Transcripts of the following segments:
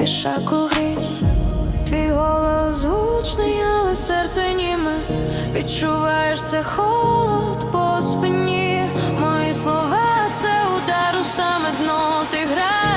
піша куги, твій голос гучний, але серце німе. Відчуваєш це холод по спині, мої слова це удар у саме дно. Ти граєш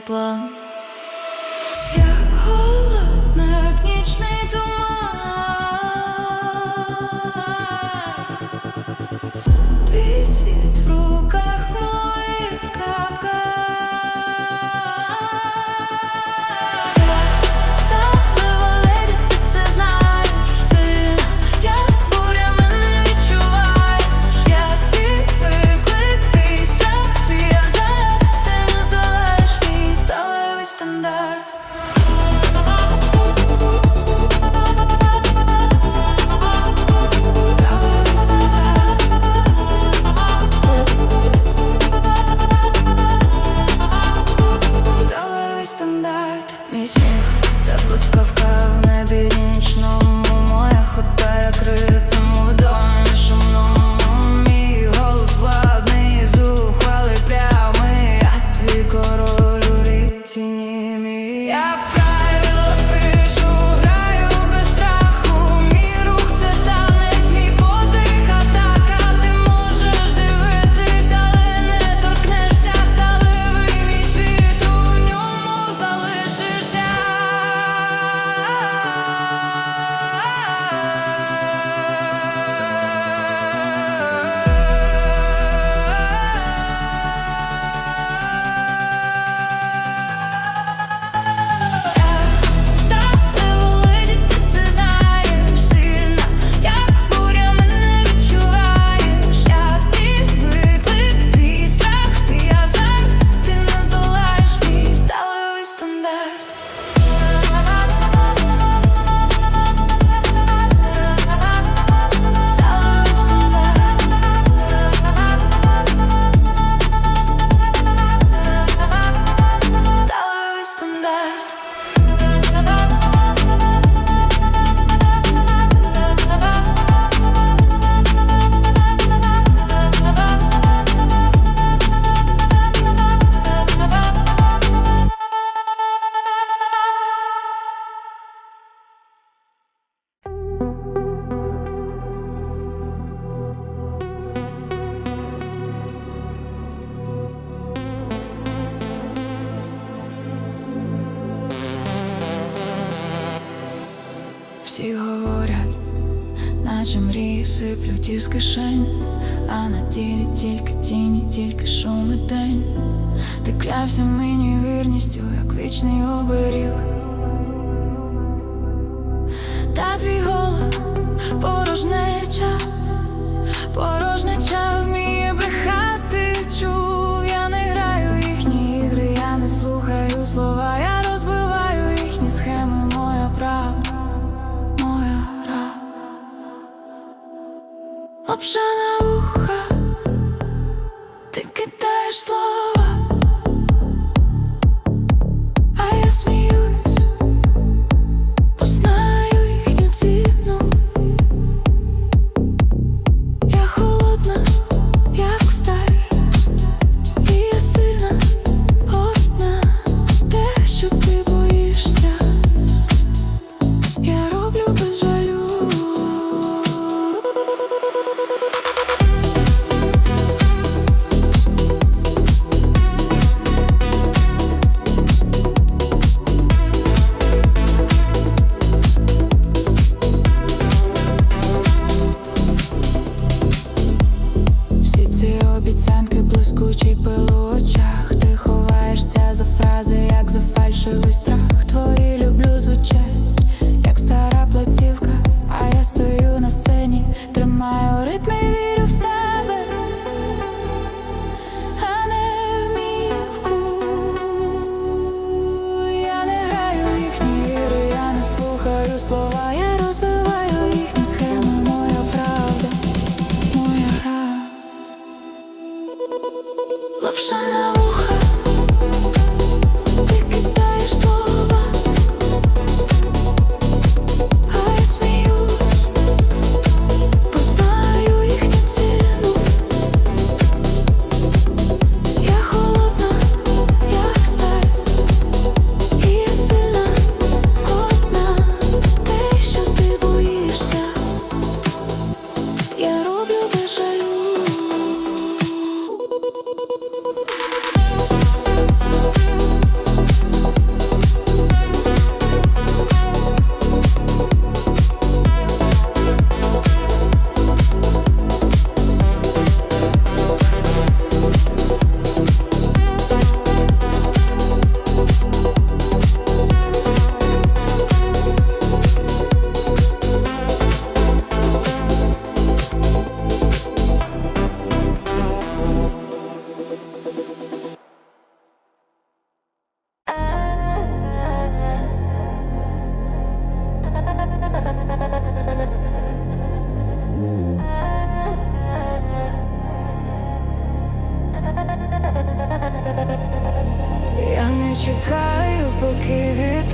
光。Solo всі говорять, наче мрії сиплють із кишень, а на тілі тільки тіні, тільки шуми день. Ти клявся мені вірністю, як вічний оберіг. Та твій голос порожнеча, порожнеча.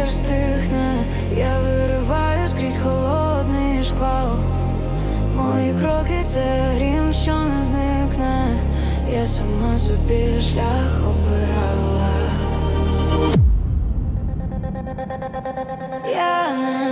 вітер стихне, я вириваю скрізь холодний шквал. Мої кроки це грім, що не зникне. Я сама собі шлях обирала. Я не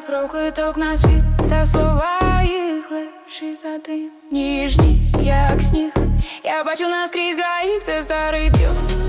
Як прохиток на світ та слова їх лиші за тим ніжні, як сніг. Я бачу наскрізь граїх, це старий трюк.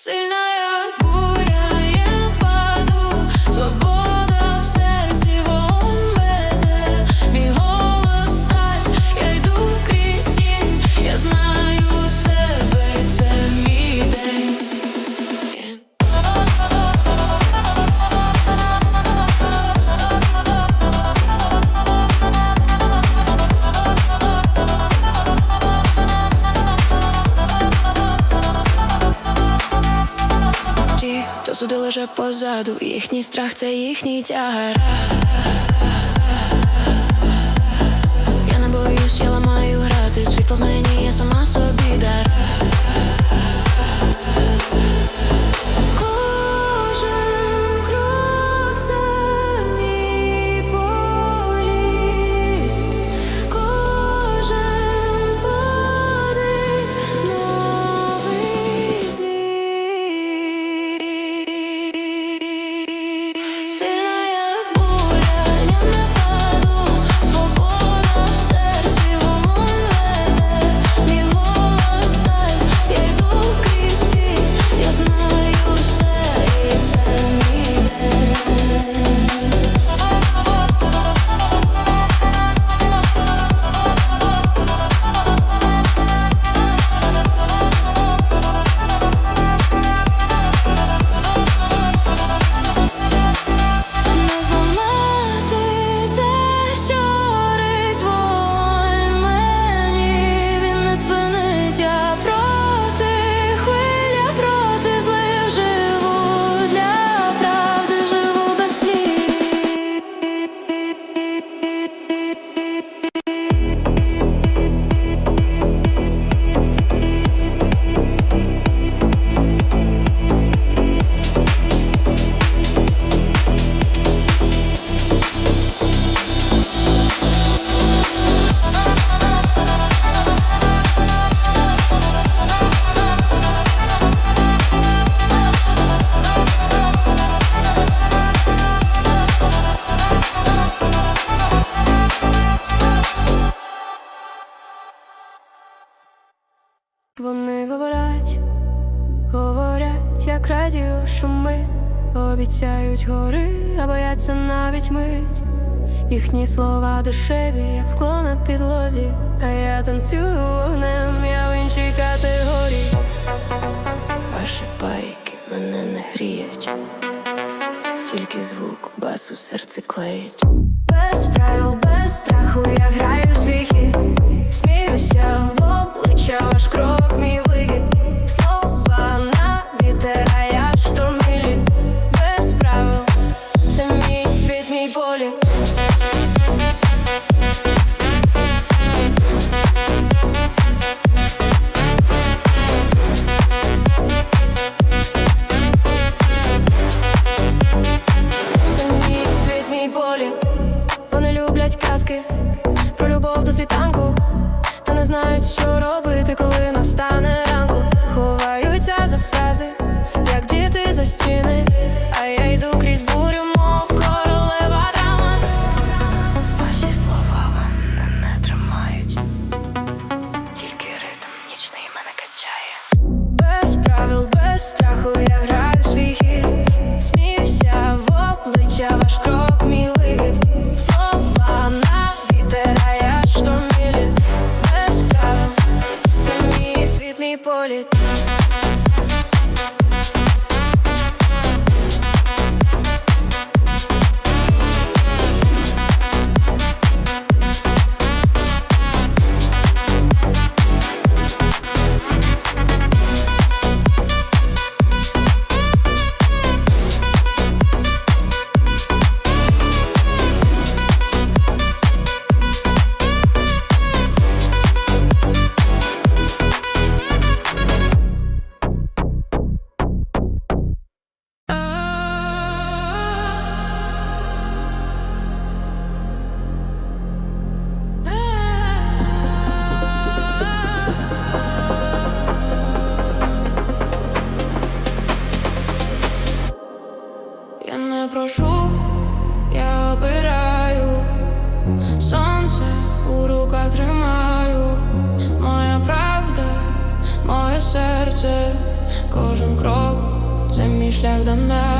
Sin позаду, їхній страх це їхній тягар. Я не боюсь, я ламаю грати, світло в мені Вони говорять, говорять, як радіо шуми, обіцяють гори, а бояться навіть мить. Їхні слова дешеві, як скло на підлозі, а я танцюю вогнем, я в іншій категорії. Ваші байки мене не гріють, тільки звук басу серце клеїть. Без правил, без страху я граю свій хід, сміюся що ваш крок мій вигід Слова на вітер, а я штурмілі без правил, це світ, мій болі коли it. flaire d'un mal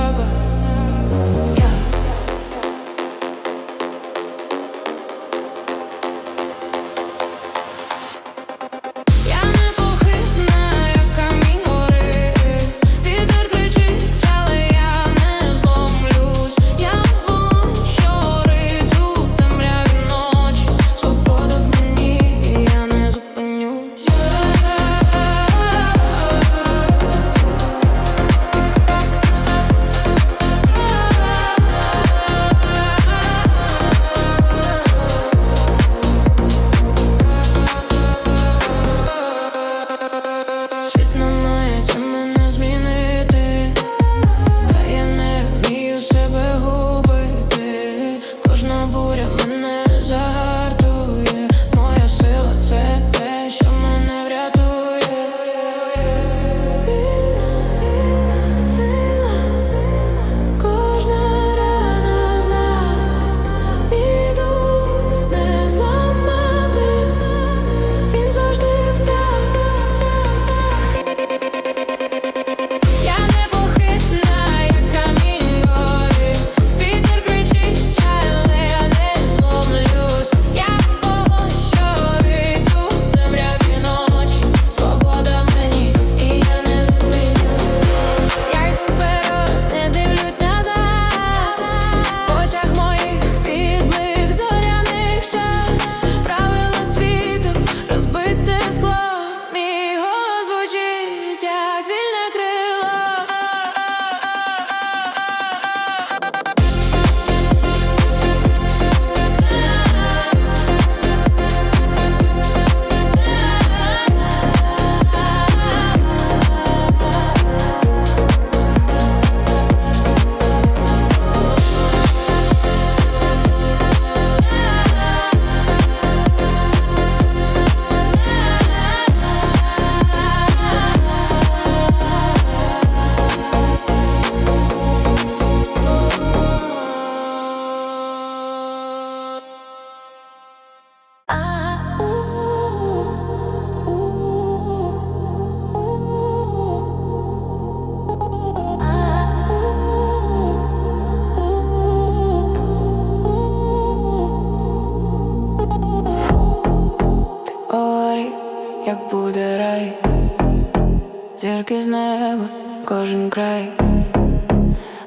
кожен край,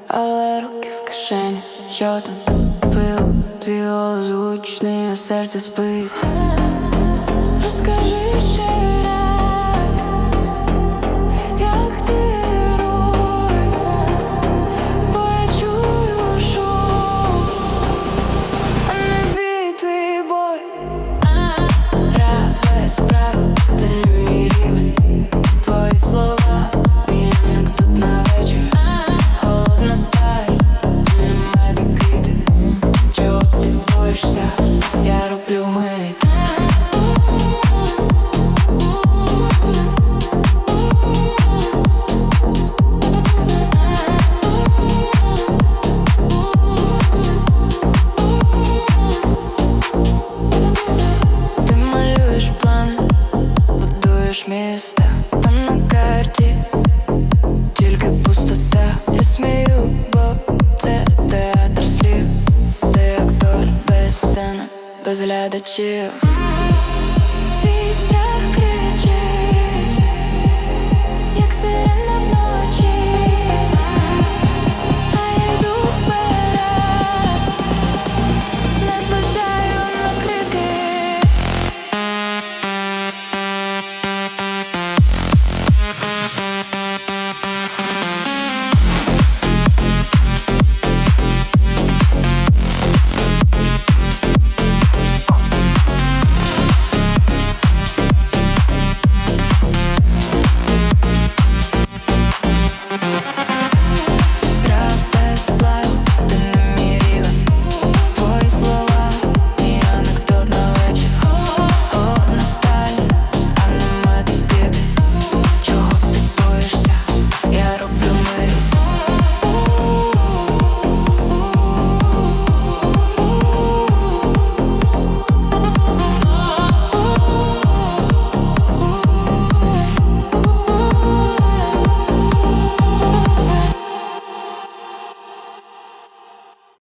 але руки в кишені, що там пил, твій озвучний, а серце спить. Розкажи ще.